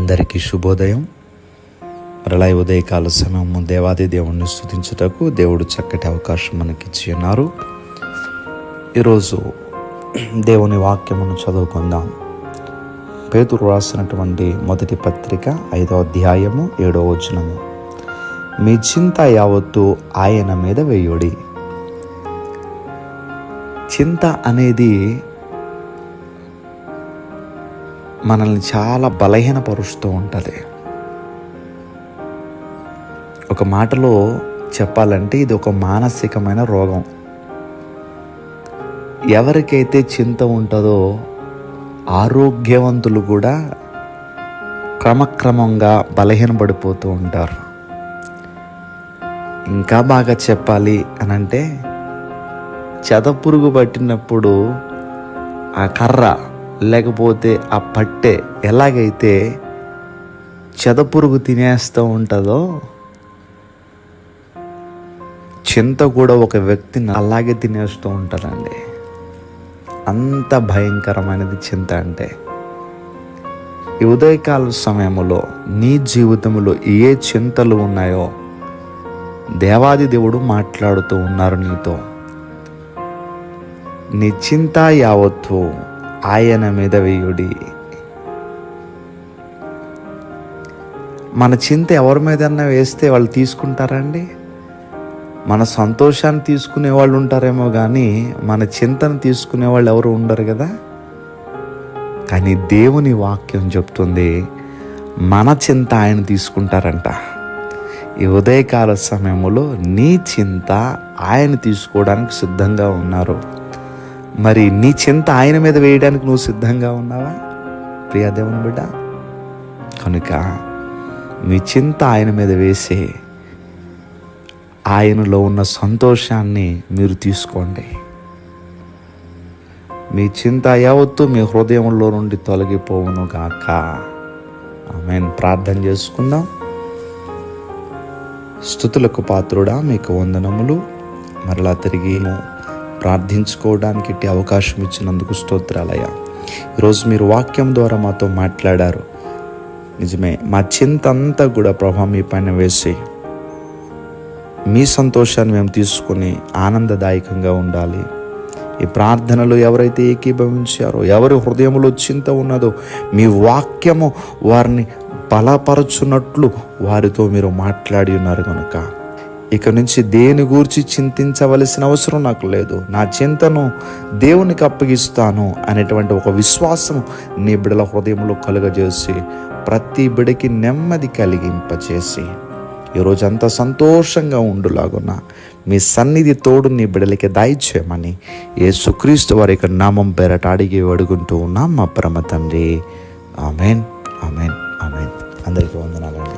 అందరికీ శుభోదయం. ప్రళయ ఉదయకాల సమయము దేవాది దేవుణ్ణి స్థుతించుటకు దేవుడు చక్కటి అవకాశం మనకిచ్చి ఉన్నారు. ఈరోజు దేవుని వాక్యమును చదువుకుందాం. పేతురు రాసినటువంటి మొదటి పత్రిక ఐదో అధ్యాయము ఏడో వచనము. మీ చింత యావత్తు ఆయన మీద వేయుడి. చింత అనేది మనల్ని చాలా బలహీనపరుస్తూ ఉంటుంది. ఒక మాటలో చెప్పాలంటే ఇది ఒక మానసికమైన రోగం. ఎవరికైతే చింత ఉంటుందో ఆరోగ్యవంతులు కూడా క్రమక్రమంగా బలహీనపడిపోతూ ఉంటారు. ఇంకా బాగా చెప్పాలి అని అంటే చెదపురుగు పట్టినప్పుడు ఆ కర్ర లేకపోతే ఆ పట్టె ఎలాగైతే చెదపురుగు తినేస్తూ ఉంటుందో చింత కూడా ఒక వ్యక్తిని అలాగే తినేస్తూ ఉంటుందండి అంత భయంకరమైనది చింత అంటే. ఈ ఉదయకాల సమయంలో నీ జీవితంలో ఏ చింతలు ఉన్నాయో దేవాది దేవుడు మాట్లాడుతూ ఉన్నారు నీతో. నీ చింత యావత్తు ఆయన మీద వేయుడి. మన చింత ఎవరి మీదన్నా వేస్తే వాళ్ళు తీసుకుంటారండి మన సంతోషాన్ని తీసుకునే వాళ్ళు ఉంటారేమో కానీ మన చింతను తీసుకునే వాళ్ళు ఎవరు ఉండరు కదా? కానీ దేవుని వాక్యం చెప్తుంది మన చింత ఆయన తీసుకుంటారంట. ఈ ఉదయకాల సమయంలో నీ చింత ఆయన తీసుకోవడానికి సిద్ధంగా ఉన్నారు. మరి నీ చింత ఆయన మీద వేయడానికి నువ్వు సిద్ధంగా ఉన్నావా? ప్రియా దేవుని బిడ్డ కనుక నీ చింత ఆయన మీద వేసే ఆయనలో ఉన్న సంతోషాన్ని మీరు తీసుకోండి. మీ చింత యావత్తు మీ హృదయంలో నుండి తొలగిపోవును గాక. ఆమె ప్రార్థన చేసుకుందాం. స్థుతులకు పాత్రుడా మీకు వందనములు. మరలా తిరిగి ప్రార్థించుకోవడానికి ఇట్టి అవకాశం ఇచ్చినందుకు స్తోత్రాలయ్య. ఈరోజు మీరు వాక్యం ద్వారా మాతో మాట్లాడారు. నిజమే మా చింత అంతా కూడా ప్రభా మీ పైన వేసి మీ సంతోషాన్ని మేము తీసుకుని ఆనందదాయకంగా ఉండాలి. ఈ ప్రార్థనలు ఎవరైతే ఏకీభవించారో ఎవరి హృదయంలో చింత ఉన్నదో మీ వాక్యము వారిని బలపరచున్నట్లు వారితో మీరు మాట్లాడి ఉన్నారు కనుక ఇక నుంచి దేని గూర్చి చింతించవలసిన అవసరం నాకు లేదు. నా చింతను దేవునికి అప్పగిస్తాను అనేటువంటి ఒక విశ్వాసం నీ బిడల హృదయంలో కలుగజేసి ప్రతి బిడకి నెమ్మది కలిగింపచేసి ఈరోజు అంత సంతోషంగా ఉండులాగున్న మీ సన్నిధి తోడు నీ బిడలకి దాయిచ్చేయమని ఏ సుక్రీస్తు వారి యొక్క నామం పేరట అడిగి అడుగుంటూ ఉన్నాం మా పరమ తండ్రి. ఆమెన్. ఆమెన్. ఆమెన్. అందరికీ వందనాలండి.